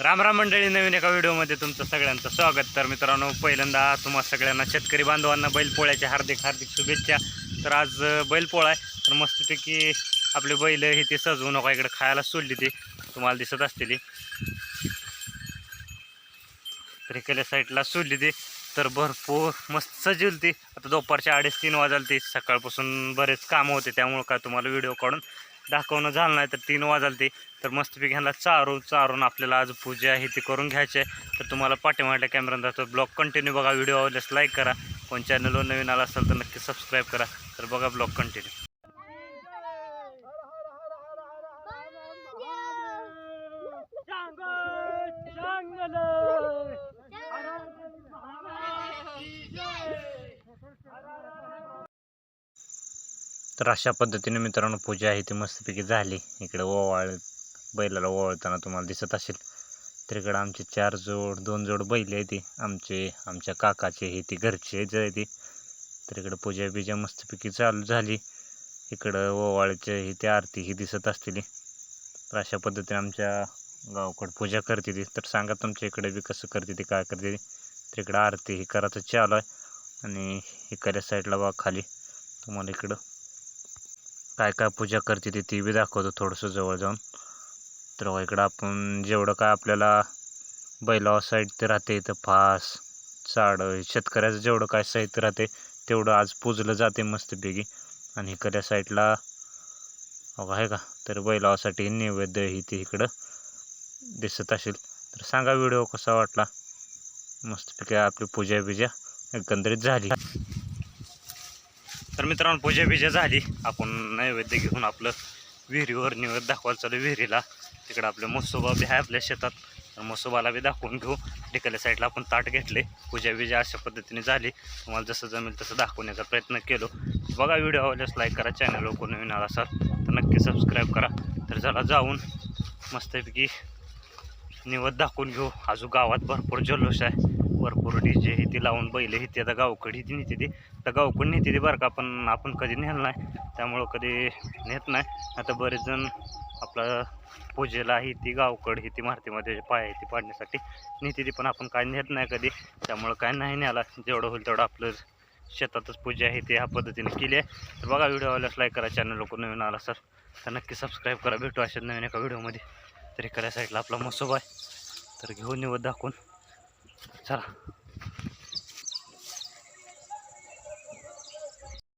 राम राम मंडळी नवीन एका व्हिडिओमध्ये तुमचं सगळ्यांचं स्वागत. तर मित्रांनो पहिल्यांदा तुम्हा सगळ्यांना शेतकरी बांधवांना बैलपोळ्याच्या हार्दिक हार्दिक शुभेच्छा. तर आज बैलपोळा आहे. तर मस्तपैकी आपले बैल हे ते सजवू नका इकडे खायला सोडली ती. तुम्हाला दिसत असतील तर इकडल्या साईडला सोडली ती. तर भरपूर मस्त सजवली ती. आता दुपारच्या अडीच तीन वाजायला ती. सकाळपासून बरेच कामं होते त्यामुळं काय तुम्हाला व्हिडिओ काढून दाखवणं झालं नाही तर तीन वाजाल ती. तर मस्तपैकी ह्यांना चारून चारून आपल्याला आज पूजा आहे ती करून घ्यायची आहे. तर तुम्हाला पाठीमाटल्या कॅमेरा जातो ब्लॉग कंटिन्यू बघा. व्हिडिओ आवडल्यास लाईक करा. कोण चॅनलवर नवीन आला असेल तर नक्की सबस्क्राईब करा. तर बघा ब्लॉग कंटिन्यू तर अशा पद्धतीने मित्रांनो पूजा आहे ती मस्तपैकी झाली. इकडे ओवाळ बैलाला ओवाळताना तुम्हाला दिसत असेल. तर इकडं आमचे चार जोड दोन जोड बैल आहे ती. आमचे आमच्या काकाचे हे ती घरचे जे आहे ती. तर इकडं पूजा बिजा मस्तपैकी चालू झाली. इकडं ओवाळचे ही ती आरती ही दिसत असतील. तर अशा पद्धतीने आमच्या गावाकडं पूजा करते ती. तर सांगा तुमच्या इकडे बी कसं करते ती काय करते ती. तर इकडं आरती ही करायचं चालू आहे. आणि इकडल्या साईडला बा खाली. तुम्हाला इकडं काय काय पूजा करते ती ती बी दाखवतो थोडंसं जवळ जाऊन. तर बघा इकडं आपण जेवढं काय आपल्याला बैलावा साहित्य राहते इथं फास चाडं शेतकऱ्याचं जेवढं काय साहित्य राहते तेवढं आज पूजलं जाते मस्तपैकी. आणि इकडल्या साईडला बघा आहे का? तर बैलावासाठी नैवेद्य ही ती इकडं दिसत असेल. तर सांगा व्हिडिओ कसा वाटला? मस्तपैकी आपली पूजा बिजा एकंदरीत झाली. तर मित्रांनो पूजा बिजा झाली. आपण नैवेद्य घेऊन आपलं विहिरीवर निवेद दाखवायला चालू विहिरीला. तिकडं आपलं मसोबा बी आहे आपल्या शेतात. तर मसोबाला बी दाखवून घेऊ. टिकल्या साईडला आपण ताट घेतले. पूजा बिजा अशा पद्धतीने झाली. तुम्हाला जसं जमेल तसं दाखवण्याचा प्रयत्न केलो. बघा व्हिडिओ आवडल्यास लाईक करा चॅनल कोण नवीन आला असाल तर नक्की सबस्क्राईब करा. तर चला जाऊन मस्तपैकी निवद दाखवून घेऊ. आजू गावात भरपूर जल्लोष आहे. भरपूर डी जे ही ती लावून बैल ही ती आता गावकडी ती नेते ती. तर गावकडे नेते ते बरं का पण आपण कधी नेलं नाही. त्यामुळं कधी नेत नाही. आता बरेच जण आपलं पूजेला ही ती गावकड ही ती मारुतीमध्ये पाय आहे ती पाडण्यासाठी. नेते ती पण आपण काय नेत नाही कधी. त्यामुळं काय नाही न्यायला. जेवढं होईल तेवढं आपलं शेतातच पूजा आहे ते ह्या पद्धतीने केली आहे. तर बघा व्हिडिओ आल्यास लाईक करा चॅनल लोक नवीन आला सर तर नक्की सबस्क्राईब करा. भेटू अशा नवीन एका व्हिडिओमध्ये तर एखाद्या साईडला आपला मसोबा आहे. तर घेऊन निवड दाखवून. चला